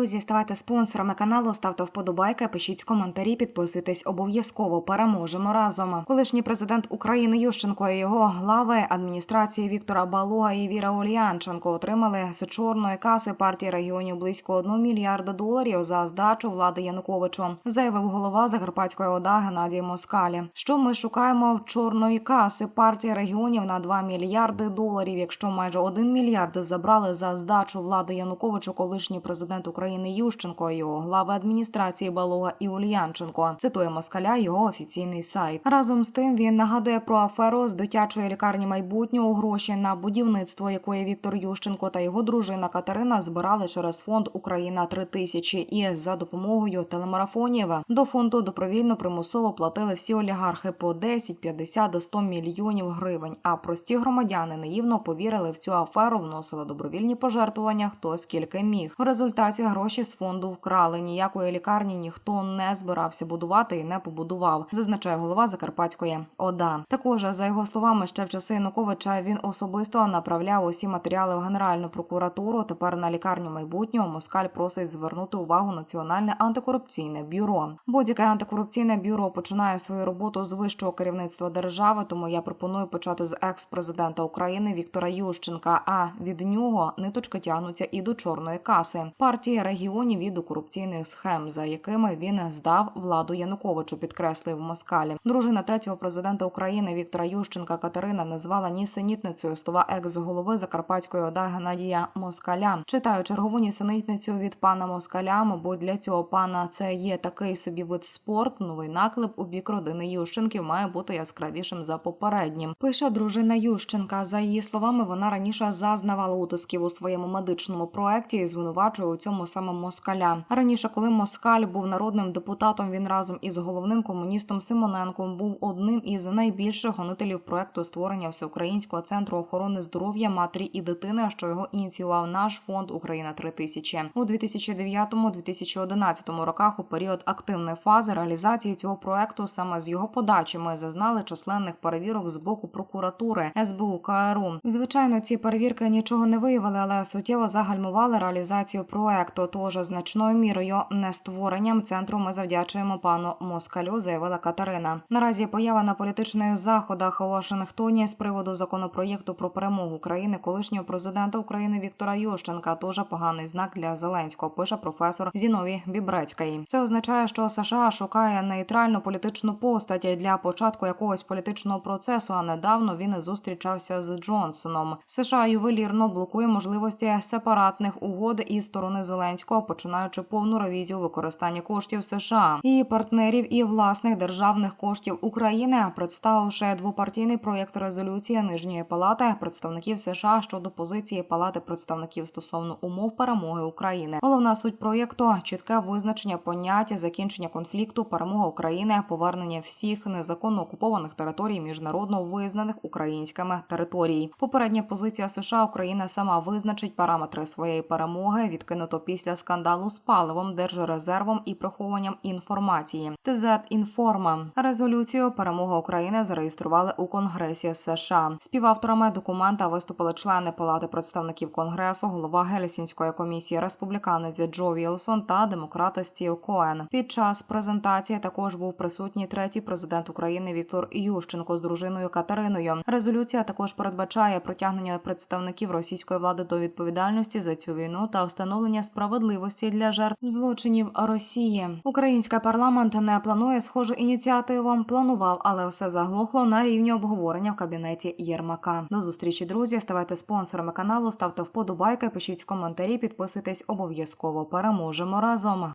Друзі, ставайте спонсорами каналу, ставте вподобайки, пишіть коментарі, підписуйтесь обов'язково. Переможемо разом. Колишній президент України Ющенко і його глави адміністрації Віктора Балога і Віра Ольянченко отримали з чорної каси партії регіонів близько 1 мільярда доларів за здачу влади Януковичу, заявив голова Закарпатської ОДА Геннадій Москалі. Що ми шукаємо в чорної каси партії регіонів на 2 мільярди доларів, якщо майже 1 мільярд забрали за здачу влади Януковичу, колишній президент України Ющенко його глави адміністрації Балога і Ульянченко. Цитує Москаля його офіційний сайт. Разом з тим він нагадує про аферу з дитячої лікарні майбутнього гроші на будівництво, якої Віктор Ющенко та його дружина Катерина збирали через фонд Україна 3000 і за допомогою телемарафонів до фонду добровільно примусово платили всі олігархи по 10, 50 до 100 мільйонів гривень. А прості громадяни наївно повірили в цю аферу, вносили добровільні пожертвування, хто скільки міг. В результаті гроші з фонду вкрали. Ніякої лікарні ніхто не збирався будувати і не побудував, зазначає голова Закарпатської ОДА. Також за його словами, ще в часи Януковича він особисто направляв усі матеріали в Генеральну прокуратуру. Тепер на лікарню майбутнього Москаль просить звернути увагу Національне антикорупційне бюро. Будь-яке антикорупційне бюро починає свою роботу з вищого керівництва держави. Тому я пропоную почати з екс-президента України Віктора Ющенка. А від нього ниточки тягнуться і до чорної каси партії регіонів і до корупційних схем, за якими він здав владу Януковичу, підкреслив Москалі. Дружина третього президента України Віктора Ющенка Катерина назвала нісенітницею слова екс-голови Закарпатської ОДА Геннадія Москаля. Читаю чергову нісенітницю від пана Москаля. Мабуть, для цього пана це є такий собі вид спорт. Новий наклеп у бік родини Ющенків має бути яскравішим за попереднім. Пише дружина Ющенка. За її словами, вона раніше зазнавала утисків у своєму медичному проекті і звинувачує у цьому саме москаля. Раніше, коли Москаль був народним депутатом, він разом із головним комуністом Симоненком був одним із найбільших гонителів проекту створення всеукраїнського центру охорони здоров'я матері і дитини, що його ініціював наш фонд Україна 3000 у 2009-2011 роках. У період активної фази реалізації цього проекту саме з його подачі ми зазнали численних перевірок з боку прокуратури СБУ КРУ. Звичайно, ці перевірки нічого не виявили, але суттєво загальмували реалізацію проекту. Тож значною мірою не створенням центру ми завдячуємо пану Москалю, заявила Катерина. Наразі поява на політичних заходах у Вашингтоні з приводу законопроєкту про перемогу України колишнього президента України Віктора Ющенка дуже поганий знак для Зеленського. Пише професор Зіновій Бібрецький. Це означає, що США шукає нейтральну політичну постать для початку якогось політичного процесу. А недавно він зустрічався з Джонсоном. США ювелірно блокує можливості сепаратних угод із сторони Зеленського, починаючи повну ревізію використання коштів США і партнерів і власних державних коштів України, представивши двопартійний проєкт резолюції нижньої палати представників США щодо позиції Палати представників стосовно умов перемоги України. Головна суть проєкту чітке визначення поняття закінчення конфлікту, перемога України, повернення всіх незаконно окупованих територій міжнародно визнаних українськими територій. Попередня позиція США Україна сама визначить параметри своєї перемоги, відкинуто після скандалу з паливом, держрезервом і прихованням інформації. ТЗ інформа резолюцію перемога України зареєстрували у Конгресі США. Співавторами документа виступили члени Палати представників Конгресу, голова Гельсінської комісії республіканець Джо Вілсон та демократа Стів Коен. Під час презентації також був присутній третій президент України Віктор Ющенко з дружиною Катериною. Резолюція також передбачає притягнення представників російської влади до відповідальності за цю війну та встановлення справедливості для жертв злочинів Росії. Український парламент не планує схожу ініціативу. Планував, але все заглохло на рівні обговорення в кабінеті Єрмака. До зустрічі, друзі. Ставайте спонсорами каналу, ставте вподобайки, пишіть коментарі, підписуйтесь обов'язково. Переможемо разом.